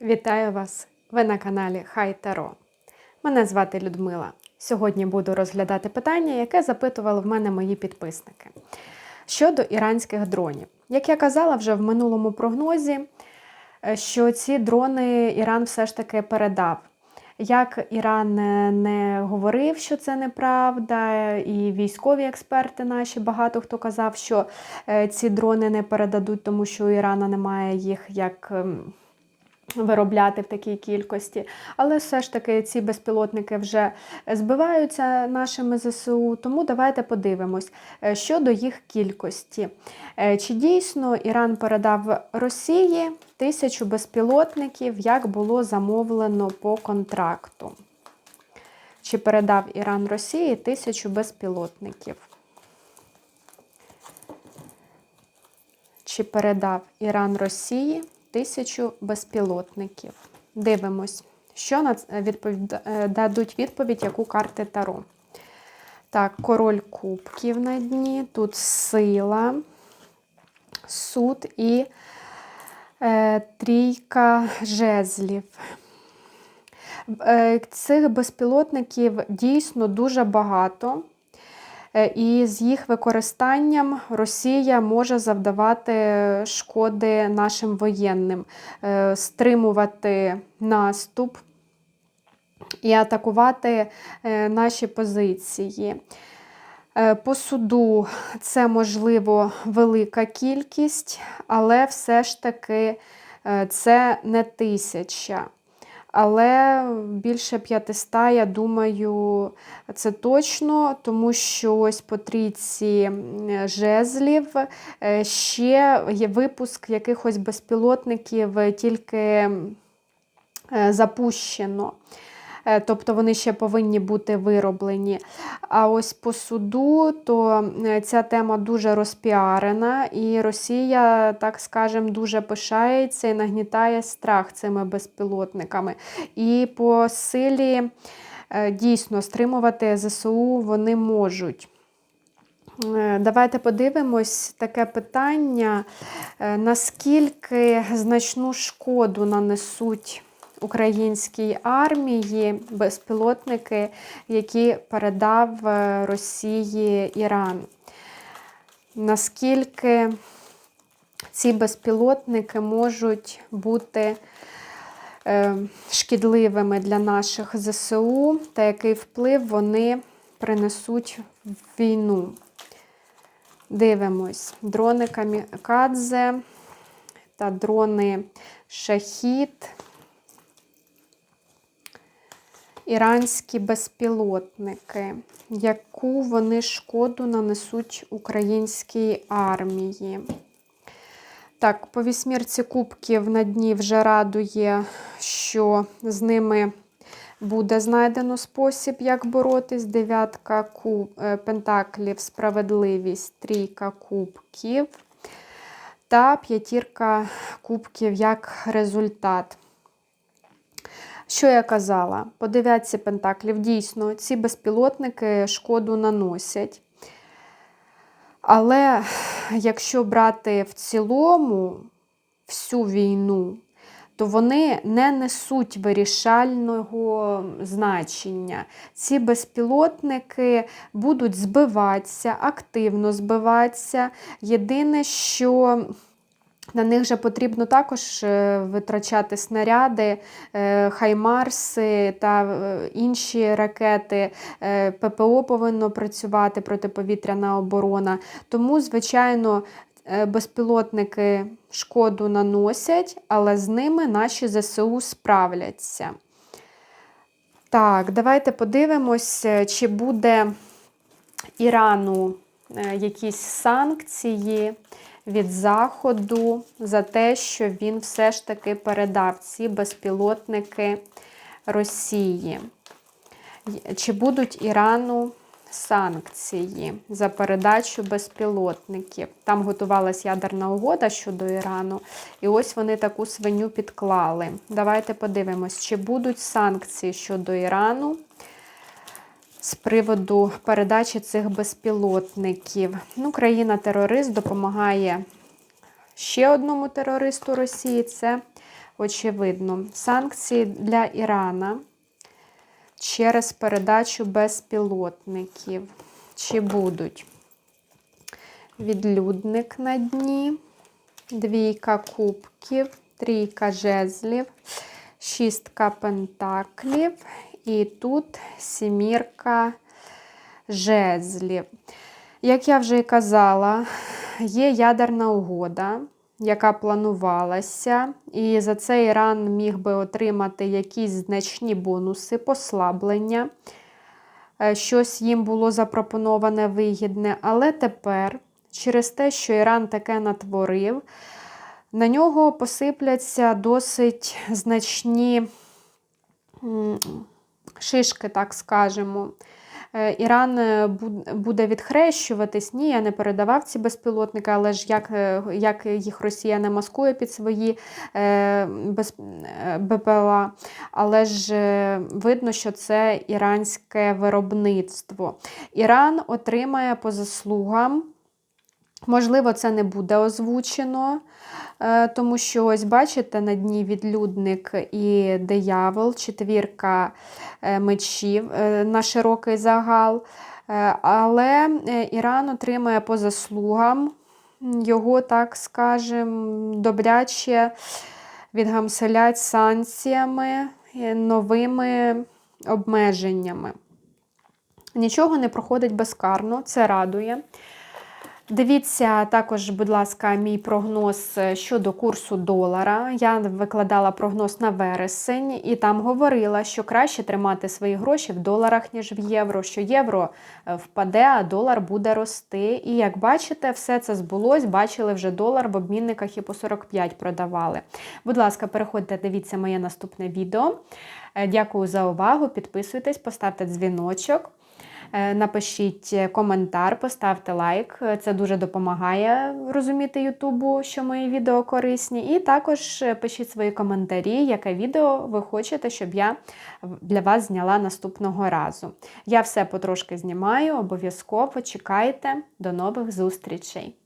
Вітаю вас! Ви на каналі Хай Таро. Мене звати Людмила. Сьогодні буду розглядати питання, яке запитували в мене мої підписники. Щодо іранських дронів. Як я казала вже в минулому прогнозі, е, що ці дрони Іран все ж таки передав. Як Іран е, не говорив, що це неправда, і військові експерти наші багато хто казав, що е, ці дрони не передадуть, тому що у Ірана немає їх як. Виробляти в такій кількості. Але все ж таки ці безпілотники вже збиваються нашими ЗСУ, тому давайте подивимось е, щодо їх кількості. Е, Чи дійсно Іран передав Росії тисячу безпілотників, як було замовлено по контракту? Чи передав Іран Росії тисячу безпілотників? Чи передав Іран Росії тисячу безпілотників? Дивимось, що це е, дадуть відповідь, яку карти Таро. Так, король кубків на дні, тут сила, суд і е, трійка жезлів. Е, Цих безпілотників дійсно дуже багато. Е, І з їх використанням Росія може завдавати шкоди нашим воєнним, е, стримувати наступ і атакувати е, наші позиції. По суду це можливо велика кількість, але все ж таки це не тисяча. Але більше 500, я думаю, це точно, тому що ось по трійці жезлів е, ще є випуск якихось безпілотників е, тільки е, запущено. Е, Тобто вони ще повинні бути вироблені. А ось по суду, то е, ця тема дуже розпіарена, і Росія, так скажемо, дуже пишається і нагнітає страх цими безпілотниками. І по силі е, дійсно стримувати ЗСУ вони можуть. Давайте подивимось таке питання, наскільки значну шкоду нанесуть українській армії безпілотники, які передав е, Росії Іран. Наскільки ці безпілотники можуть бути е, шкідливими для наших ЗСУ, та який вплив вони принесуть в війну? Дивимось, дрони камікадзе та дрони шахід. Іранські безпілотники, яку вони шкоду нанесуть українській армії. Так, по вісьмірці кубків на дні вже радує, що з ними буде знайдено спосіб, як боротись. Дев'ятка куб... е, пентаклів, справедливість, трійка кубків та п'ятірка кубків як результат. Що я казала? По пентаклів, дійсно, ці безпілотники шкоду наносять. Але якщо брати в цілому всю війну, то вони не несуть вирішального значення. Ці безпілотники будуть збиватися, активно збиватися. Єдине, що на них же потрібно також е, витрачати снаряди, е, хаймарси та е, інші ракети. ППО повинно працювати протиповітряна оборона. Тому, звичайно, безпілотники шкоду наносять, але з ними наші ЗСУ справляться. Так, давайте подивимось, чи буде Ірану якісь санкції від Заходу за те, що він все ж таки передав ці безпілотники Росії. Чи будуть Ірану санкції за передачу безпілотників? Там готувалась ядерна угода щодо Ірану, і ось вони таку свиню підклали. Давайте подивимось, чи будуть санкції щодо Ірану з приводу передачі цих безпілотників. Ну, країна-терорист допомагає ще одному терористу Росії це очевидно. Санкції для Ірана через передачу безпілотників. Чи будуть? Відлюдник на дні, двійка кубків, трійка жезлів, шістка пентаклів і тут сімірка жезлів. Як я вже і казала, є ядерна угода, яка планувалася, і за це Іран міг би отримати якісь значні бонуси, послаблення. Е, Щось їм було запропоноване вигідне, але тепер, через те, що Іран таке натворив, на нього посипляться досить значні шишки, так скажемо. Е, Іран е, буде відхрещуватись. Ні, я не передавав ці безпілотники, але ж як, е, як їх Росія не маскує під свої е, без, БПЛА, але ж видно, що це іранське виробництво. Іран отримає по заслугам. Можливо, це не буде озвучено, тому що ось бачите на дні відлюдник і диявол, четвірка е, мечів е, на широкий загал. Е, Але е, Іран отримає по заслугам його, так скажем, добряче відгамселять санкціями, е, новими обмеженнями. Нічого не проходить безкарно, це радує. Дивіться також, будь ласка, мій прогноз е, щодо курсу долара. Я викладала прогноз на вересень і там говорила, що краще тримати свої гроші в доларах, ніж в євро, що євро е, впаде, а долар буде рости. І як бачите, все це збулось. Бачили вже долар в обмінниках і по 45 продавали. Будь ласка, переходьте, дивіться моє наступне відео. Е, Дякую за увагу. Підписуйтесь, поставте дзвіночок. Е, Напишіть коментар, поставте лайк. Це дуже допомагає розуміти Ютубу, що мої відео корисні. І також пишіть свої коментарі, яке відео ви хочете, щоб я для вас зняла наступного разу. Я все потрошки знімаю, обов'язково чекайте. До нових зустрічей!